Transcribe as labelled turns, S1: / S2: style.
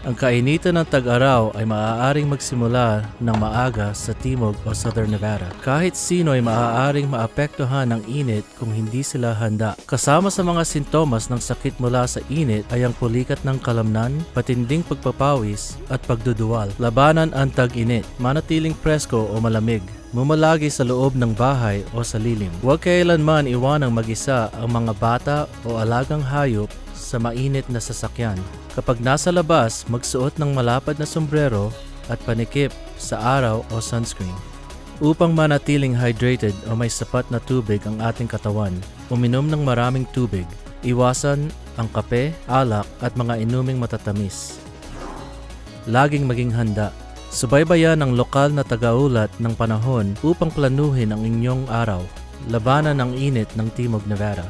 S1: Ang kainitan ng tag-araw ay maaaring magsimula ng maaga sa Timog o Southern Nevada. Kahit sino ay maaaring maapektuhan ng init kung hindi sila handa. Kasama sa mga sintomas ng sakit mula sa init ay ang pulikat ng kalamnan, patinding pagpapawis at pagduduwal. Labanan ang tag-init, manatiling presko o malamig. Mumalagi sa loob ng bahay o sa lilim. Huwag kailanman iwanang mag-isa ang mga bata o alagang hayop sa mainit na sasakyan. Kapag nasa labas, magsuot ng malapad na sombrero at panikip sa araw o sunscreen. Upang manatiling hydrated o may sapat na tubig ang ating katawan, uminom ng maraming tubig. Iwasan ang kape, alak at mga inuming matatamis. Laging maging handa. Subaybayan ang lokal na tagaulat ng panahon upang planuhin ang inyong araw. Labanan ang init ng Timog Nevada.